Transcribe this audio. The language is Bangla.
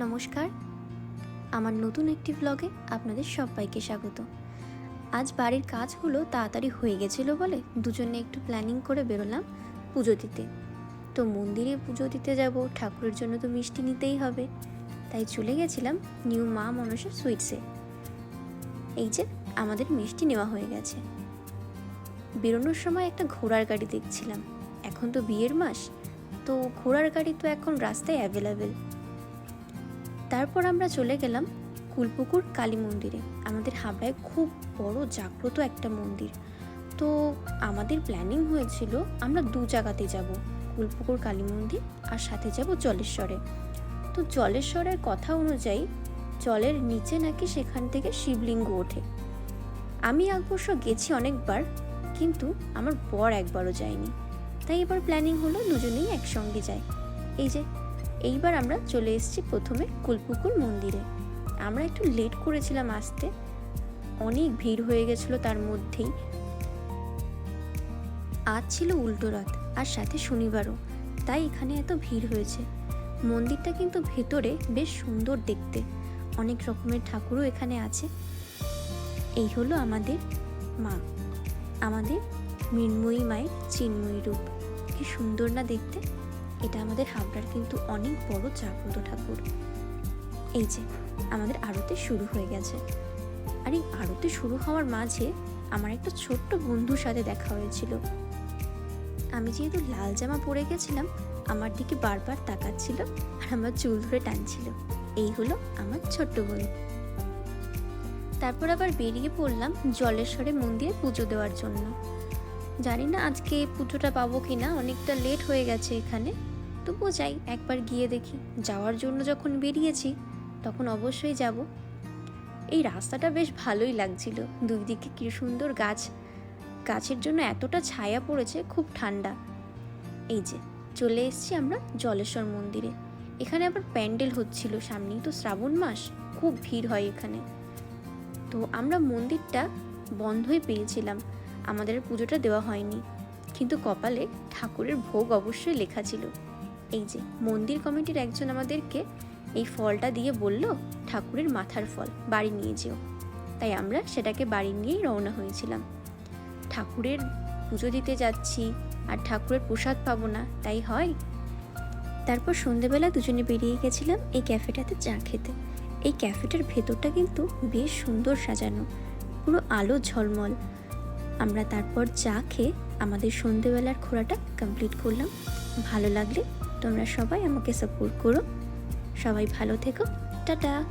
নমস্কার। আমার নতুন একটি ব্লগে আপনাদের সবাইকে স্বাগত। আজ বাড়ির কাজগুলো তাড়াতাড়ি হয়ে গেছিল বলে দুজনে একটু প্ল্যানিং করে বেরোলাম পুজো দিতে। তো মন্দিরে পুজো দিতে যাব, ঠাকুরের জন্য তো মিষ্টি নিতেই হবে। তাই চলে গেছিলাম নিউ মা মনসা সুইটসে এই যে আমাদের মিষ্টি নেওয়া হয়ে গেছে। বেরোনোর সময় একটা ঘোড়ার গাড়ি দেখছিলাম। এখন তো বিয়ের মাস, তো ঘোড়ার গাড়ি তো এখন রাস্তায় অ্যাভেলেবেল তারপর আমরা চলে গেলাম কুলপুকুর কালী মন্দিরে। আমাদের হাবড়ায় খুব বড় জাগ্রত একটা মন্দির। তো আমাদের প্ল্যানিং হয়েছিল আমরা দু জায়গাতে যাব, কুলপুকুর কালী মন্দির আর সাথে যাব জলেশ্বরে। তো জলেশ্বরের কথা অনুযায়ী জলের নিচে নাকি সেখান থেকে শিবলিঙ্গ ওঠে। আমি অবশ্য গেছি অনেকবার, কিন্তু আমার বর একবারও যায়নি। তাই এবার প্ল্যানিং হলো দুজনেই একসঙ্গে যায় এই যে এইবার আমরা চলে এসেছি প্রথমে কুলপুকুর মন্দিরে। আমরা একটু লেট করেছিলাম আসতে। অনেক ভিড় হয়ে গেছিল তার মধ্যেই। আজ ছিল উল্টো রাত আর সাথে শনিবারও। তাই এখানে এত ভিড় হয়েছে। মন্দিরটা কিন্তু ভেতরে বেশ সুন্দর দেখতে। অনেক রকমের ঠাকুরও এখানে আছে। এই হলো আমাদের মা। আমাদের মৃন্ময়ী মায়ের চিন্ময়ী রূপ। কি সুন্দর না দেখতে। এটা আমাদের হাবড়ার কিন্তু অনেক বড় জাগ্রত ঠাকুর। এই যে, আমাদের আরতি শুরু হয়ে গেছে। আর এই আরতি শুরু হওয়ার মাঝে আমার একটা ছোট্ট বন্ধুর সাথে দেখা হয়েছিল। আমি যেহেতু লাল জামা পরে গেছিলাম, আমার দিকে বারবার তাকাচ্ছিল আর আমার চুল ধরে টানছিল। এই হলো আমার ছোট্ট বোন তারপর আবার বেরিয়ে পড়লাম জলেশ্বরে মন্দিরে পুজো দেওয়ার জন্য। জানি না আজকে পুজোটা পাবো কি না অনেকটা লেট হয়ে গেছে এখানে। তবুও যাই, একবার গিয়ে দেখি। যাওয়ার জন্য যখন বেরিয়েছি, তখন অবশ্যই যাব। এই রাস্তাটা বেশ ভালোই লাগছিল। দুই দিকে কি সুন্দর গাছ। গাছের জন্য এতটা ছায়া পড়েছে, খুব ঠান্ডা। এই যে, চলে এসেছি আমরা জলেশ্বর মন্দিরে। এখানে আবার প্যান্ডেল হচ্ছিল সামনেই। তো শ্রাবণ মাস, খুব ভিড় হয় এখানে। তো আমরা মন্দিরটা বন্ধই পেয়েছিলাম। আমাদের পুজোটা দেওয়া হয়নি। কিন্তু কপালে ঠাকুরের ভোগ অবশ্যই লেখা ছিল। এই যে, মন্দির কমিটির একজন আমাদেরকে এই ফলটা দিয়ে বলল, ঠাকুরের মাথার ফল, বাড়ি নিয়ে যেও। তাই আমরা সেটাকে বাড়ি নিয়েই রওনা হয়েছিলাম। ঠাকুরের পুজো দিতে যাচ্ছি, আর ঠাকুরের প্রসাদ পাবো না, তাই হয়। তারপর সন্ধেবেলা দুজনে বেরিয়ে গেছিলাম এই ক্যাফেটাতে চা খেতে। এই ক্যাফেটার ভেতরটা কিন্তু বেশ সুন্দর সাজানো, পুরো আলো ঝলমল। আমরা তারপর চা খেয়ে আমাদের সন্ধেবেলার খোরাটা কমপ্লিট করলাম। ভালো লাগলে তোমরা সবাই আমাকে সাপোর্ট করো। সবাই ভালো থেকো। টাটা।